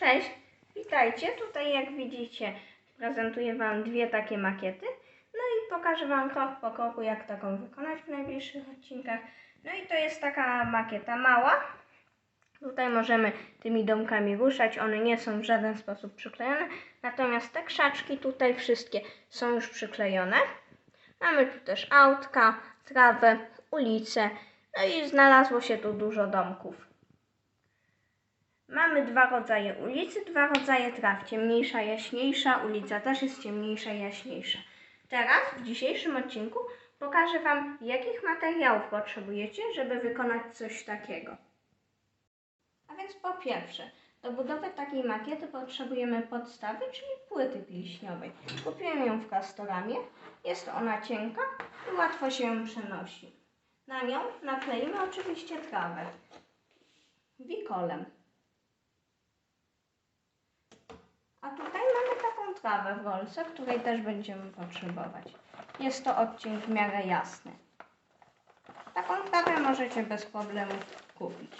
Cześć, witajcie. Tutaj jak widzicie prezentuję Wam dwie takie makiety. No i pokażę Wam krok po kroku jak taką wykonać w najbliższych odcinkach. No i to jest taka makieta mała. Tutaj możemy tymi domkami ruszać, one nie są w żaden sposób przyklejone. Natomiast te krzaczki tutaj wszystkie są już przyklejone. Mamy tu też autka, trawę, ulicę. No i znalazło się tu dużo domków. Mamy dwa rodzaje ulicy, dwa rodzaje traw. Ciemniejsza, jaśniejsza. Ulica też jest ciemniejsza, jaśniejsza. Teraz w dzisiejszym odcinku pokażę Wam, jakich materiałów potrzebujecie, żeby wykonać coś takiego. A więc po pierwsze, do budowy takiej makiety potrzebujemy podstawy, czyli płyty pilśniowej. Kupiłem ją w Castoramie. Jest ona cienka i łatwo się ją przenosi. Na nią nakleimy oczywiście trawę wikolem. A tutaj mamy taką trawę w rolce, której też będziemy potrzebować. Jest to odcień w miarę jasny. Taką trawę możecie bez problemu kupić.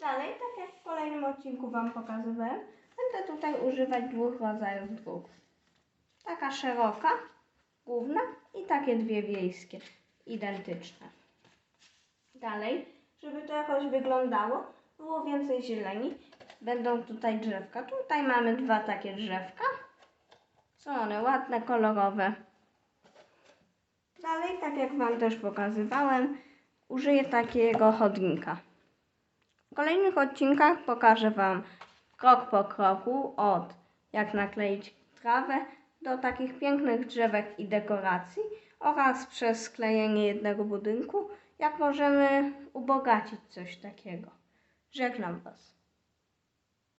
Dalej, tak jak w kolejnym odcinku Wam pokazywałem, będę tutaj używać dwóch rodzajów dróg. Taka szeroka, główna i takie dwie wiejskie, identyczne. Dalej, żeby to jakoś wyglądało, było więcej zieleni, będą tutaj drzewka. Tutaj mamy dwa takie drzewka. Są one ładne, kolorowe. Dalej, tak jak Wam też pokazywałem, użyję takiego chodnika. W kolejnych odcinkach pokażę Wam krok po kroku od jak nakleić trawę do takich pięknych drzewek i dekoracji oraz przez sklejenie jednego budynku, jak możemy ubogacić coś takiego. Żegnam Was.